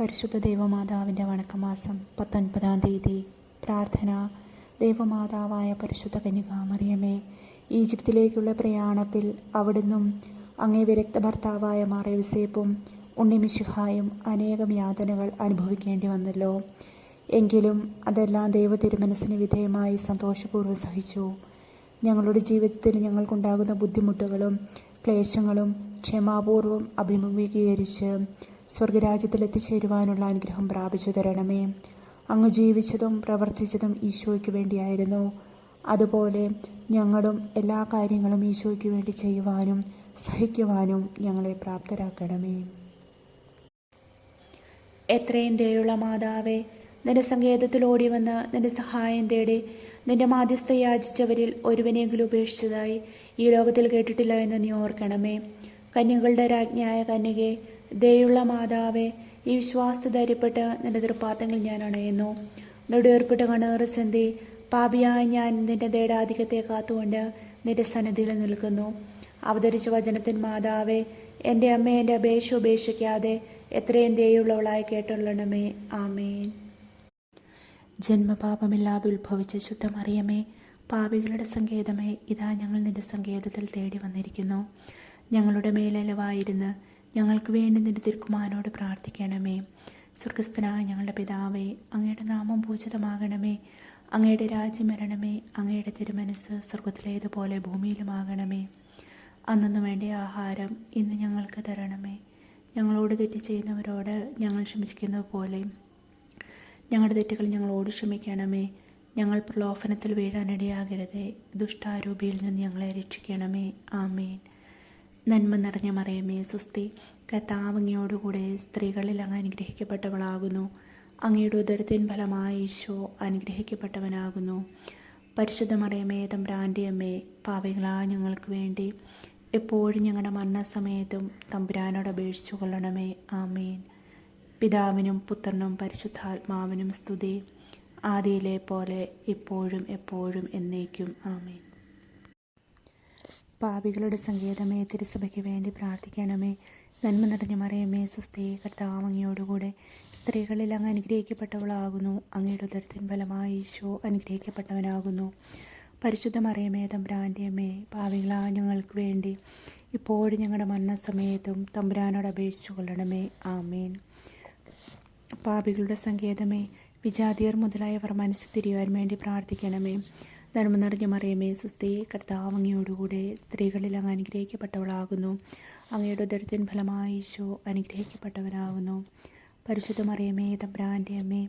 പരിശുദ്ധ ദേവമാതാവിന്റെ വണക്കമാസം പത്തൊൻപതാം തീയതി പ്രാർത്ഥന. ദേവമാതാവായ പരിശുദ്ധ കന്യകാമറിയമേ ഈജിപ്തിലേക്കുള്ള പ്രയാണത്തിൽ അവിടുന്നും അങ്ങേ വിരക്ത ഭർത്താവായ മാറയുസേപ്പും ഉണ്ണിമിശുഹായും അനേകം യാതനകൾ അനുഭവിക്കേണ്ടി വന്നല്ലോ. എങ്കിലും അതെല്ലാം ദൈവ തിരുമനസ്സിന് വിധേയമായി സന്തോഷപൂർവം സഹിച്ചു. ഞങ്ങളുടെ ജീവിതത്തിൽ ഞങ്ങൾക്കുണ്ടാകുന്ന ബുദ്ധിമുട്ടുകളും ക്ലേശങ്ങളും ക്ഷമാപൂർവം അഭിമുഖീകരിച്ച് സ്വർഗരാജ്യത്തിൽ എത്തിച്ചേരുവാനുള്ള അനുഗ്രഹം പ്രാപിച്ചു തരണമേ. അങ്ങ് ജീവിച്ചതും പ്രവർത്തിച്ചതും ഈശോയ്ക്ക് വേണ്ടിയായിരുന്നു. അതുപോലെ ഞങ്ങളും എല്ലാ കാര്യങ്ങളും ഈശോയ്ക്ക് വേണ്ടി ചെയ്യുവാനും സഹിക്കുവാനും ഞങ്ങളെ പ്രാപ്തരാക്കണമേ. എത്രയും ദയുള്ള മാതാവേ നിന്റെ സങ്കേതത്തിൽ ഓടി വന്ന് നിന്റെ സഹായം തേടി നിന്റെ മാധ്യസ്ഥ യാചിച്ചവരിൽ ഒരുവനെങ്കിലും ഉപേക്ഷിച്ചതായി ഈ ലോകത്തിൽ കേട്ടിട്ടില്ല എന്ന് നീ ഓർക്കണമേ. കന്യകളുടെ രാജ്ഞിയായ കന്യകെ ദയുള്ള മാതാവെ ഈ വിശ്വാസത്തെ ധൈര്യപ്പെട്ട് നിന്റെ തൃപ്പാത്തങ്ങൾ ഞാൻ അണയുന്നു. നിങ്ങളുടെ ഏർപ്പെട്ട കണ്ണേറ് സന്ധി പാപിയായ ഞാൻ നിന്റെ ദേടാധികത്തെ കാത്തുകൊണ്ട് നിന്റെ സന്നിധിയിൽ നിൽക്കുന്നു. അവതരിച്ച വചനത്തിൻ മാതാവെ എന്റെ അമ്മ എന്റെ അപേക്ഷ ഉപേക്ഷിക്കാതെ എത്രയും ദയുള്ളവളായി കേട്ടുള്ളണമേ. ആമേൻ. ജന്മപാപമില്ലാതെ ഉത്ഭവിച്ച ശുദ്ധമറിയമേ പാപികളുടെ സങ്കേതമേ ഇതാ ഞങ്ങൾ നിന്റെ സങ്കേതത്തിൽ തേടി വന്നിരിക്കുന്നു. ഞങ്ങളുടെ മേലലവായിരുന്ന് ഞങ്ങൾക്ക് വേണ്ടി നിന്റെ തിരുക്കുമാനോട് പ്രാർത്ഥിക്കണമേ. സ്വർഗസ്ഥനായ ഞങ്ങളുടെ പിതാവേ അങ്ങയുടെ നാമം പൂജിതമാകണമേ. അങ്ങയുടെ രാജ്യം വരണമേ. അങ്ങയുടെ തിരുമനസ് സ്വർഗത്തിലേതുപോലെ ഭൂമിയിലുമാകണമേ. അന്നു വേണ്ട ആഹാരം ഇന്ന് ഞങ്ങൾക്ക് തരണമേ. ഞങ്ങളോട് തെറ്റ് ചെയ്യുന്നവരോട് ഞങ്ങൾ ക്ഷമിക്കുന്നത് പോലെ ഞങ്ങളുടെ തെറ്റുകൾ ഞങ്ങളോട് ക്ഷമിക്കണമേ. ഞങ്ങൾ പ്രലോഭനത്തിൽ വീഴാനിടയാകരുതേ. ദുഷ്ടാരൂപിയിൽ നിന്ന് ഞങ്ങളെ രക്ഷിക്കണമേ. ആമേൻ. നന്മ നിറഞ്ഞ മറിയമേ സുസ്തി കത്താവങ്ങയോടുകൂടെ സ്ത്രീകളിൽ അങ്ങ് അനുഗ്രഹിക്കപ്പെട്ടവളാകുന്നു. അങ്ങയുടെ ഉദരത്തിൻ ഫലമായ ഈശോ അനുഗ്രഹിക്കപ്പെട്ടവനാകുന്നു. പരിശുദ്ധ മറിയമേ തമ്പ്രാന്റെ അമ്മേ പാവികളാ ഞങ്ങൾക്ക് വേണ്ടി എപ്പോഴും ഞങ്ങളുടെ മരണസമയത്തും തമ്പുരാനോട് അപേക്ഷിച്ചു കൊള്ളണമേ. ആമേൻ. പിതാവിനും പുത്രനും പരിശുദ്ധാത്മാവിനും സ്തുതി. ആദിയിലെ പോലെ ഇപ്പോഴും എപ്പോഴും എന്നേക്കും. ആമേൻ. പാപികളുടെ സങ്കേതമേ തിരുസഭയ്ക്ക് വേണ്ടി പ്രാർത്ഥിക്കണമേ. നന്മ നിറഞ്ഞ മറിയമേ സ്വസ്ഥയെ കർത്താവങ്ങിയോടുകൂടെ സ്ത്രീകളിൽ അങ്ങ് അനുഗ്രഹിക്കപ്പെട്ടവളാകുന്നു. അങ്ങയുടെ ഉദരത്തിൻ ഫലമായി ഈശോ അനുഗ്രഹിക്കപ്പെട്ടവനാകുന്നു. പരിശുദ്ധ മറിയമേ തമ്പുരാന്റെ പാവികളാ ഞങ്ങൾക്ക് വേണ്ടി ഇപ്പോഴും ഞങ്ങളുടെ മരണസമയത്തും തമ്പുരാനോട് അപേക്ഷിച്ചു കൊള്ളണമേ. ആമേൻ. പാപികളുടെ സങ്കേതമേ വിജാതിയർ മുതലായവർ മനസ്സ് തിരിയുവാൻ വേണ്ടി പ്രാർത്ഥിക്കണമേ. നന്മ നിറഞ്ഞ മറിയമേ സുസ്ഥയെ കർത്താവങ്ങയോടുകൂടെ സ്ത്രീകളിൽ അങ്ങ് അനുഗ്രഹിക്കപ്പെട്ടവളാകുന്നു. അങ്ങയുടെ ഉദരത്തിൻ ഫലമായി ഈശോ അനുഗ്രഹിക്കപ്പെട്ടവനാകുന്നു. പരിശുദ്ധ മറിയമേ തമ്പ്രാന്റെ അമ്മേ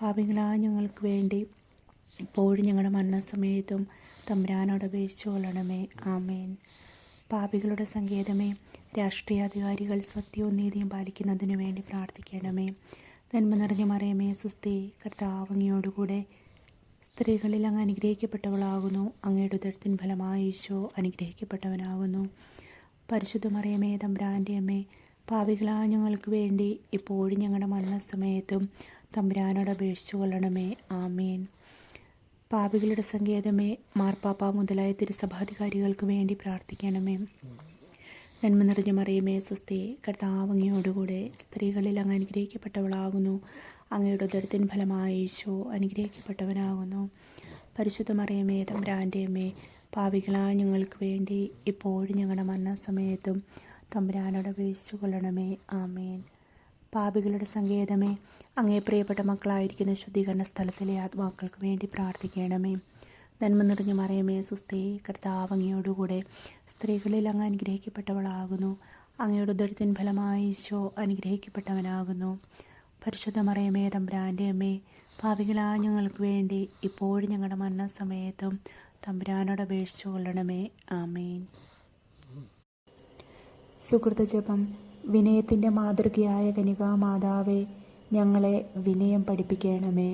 പാപികളാ ഞങ്ങൾക്ക് വേണ്ടി ഇപ്പോഴും ഞങ്ങളുടെ മരണസമയത്തും തമ്പ്രാനോട് അപേക്ഷിച്ചു കൊള്ളണമേ. ആമേൻ. പാപികളുടെ സങ്കേതമേ രാഷ്ട്രീയ അധികാരികൾ സത്യവും നീതിയും പാലിക്കുന്നതിനു വേണ്ടി പ്രാർത്ഥിക്കണമേ. നന്മ നിറഞ്ഞ മറിയമേ സുസ്ഥി കർത്താവങ്ങയോടുകൂടെ സ്ത്രീകളിൽ അങ്ങ് അനുഗ്രഹിക്കപ്പെട്ടവളാകുന്നു. അങ്ങയുടെ ഉദരത്തിൻ ഫലമായി ഈശോ അനുഗ്രഹിക്കപ്പെട്ടവനാകുന്നു. പരിശുദ്ധ മറിയമേ തമ്പുരാന്റെ അമ്മേ പാവികളാ ഞങ്ങൾക്ക് വേണ്ടി ഇപ്പോഴും ഞങ്ങളുടെ മരണസമയത്തും തമ്പുരാനോട് അപേക്ഷിച്ചു കൊള്ളണമേ. ആമേൻ. പാപികളുടെ സങ്കേതമേ മാർപ്പാപ്പ മുതലായ തിരുസഭാധികാരികൾക്ക് വേണ്ടി പ്രാർത്ഥിക്കണമേ. നന്മ നിറഞ്ഞ മറിയമേ സ്വസ്തി. കർത്താവങ്ങയോടുകൂടെ സ്ത്രീകളിൽ അങ്ങ് അനുഗ്രഹിക്കപ്പെട്ടവളാകുന്നു. അങ്ങയുടെ ഉദരത്തിൻ ഫലമായ ഈശോ അനുഗ്രഹിക്കപ്പെട്ടവനാകുന്നു. പരിശുദ്ധ മറിയമേ തമ്പുരാന്റെ അമ്മേ പാവികളാ ഞങ്ങൾക്ക് വേണ്ടി ഇപ്പോഴും ഞങ്ങളുടെ മരണസമയത്തും തമ്പുരാനോട് അപേക്ഷിച്ചു കൊള്ളണമേ ആമേൻ. പാപികളുടെ സങ്കേതമേ അങ്ങേ പ്രിയപ്പെട്ട മക്കളായിരിക്കുന്ന ശുദ്ധീകരണ സ്ഥലത്തിലെ ആത്മാക്കൾക്ക് വേണ്ടി പ്രാർത്ഥിക്കണമേ. നന്മ നിറഞ്ഞ മറിയമേ സുസ്ഥേ കർത്താവങ്ങയോടുകൂടെ സ്ത്രീകളിൽ അങ്ങ് അനുഗ്രഹിക്കപ്പെട്ടവളാകുന്നു. അങ്ങയുടെ ഉദരത്തിൻ ഫലമായി ഈശോ അനുഗ്രഹിക്കപ്പെട്ടവനാകുന്നു. പരിശുദ്ധ മറിയമേ തമ്പുരാന്റെ അമ്മേ ഭാവികളാ ഞങ്ങൾക്ക് വേണ്ടി ഇപ്പോഴും ഞങ്ങളുടെ മരണസമയത്തും തമ്പുരാനോട് അപേക്ഷിച്ചു കൊള്ളണമേ. ആമേൻ. സുഹൃത്ത് ജപം. വിനയത്തിന്റെ മാതൃകയായ കനികാ മാതാവേ ഞങ്ങളെ വിനയം പഠിപ്പിക്കണമേ.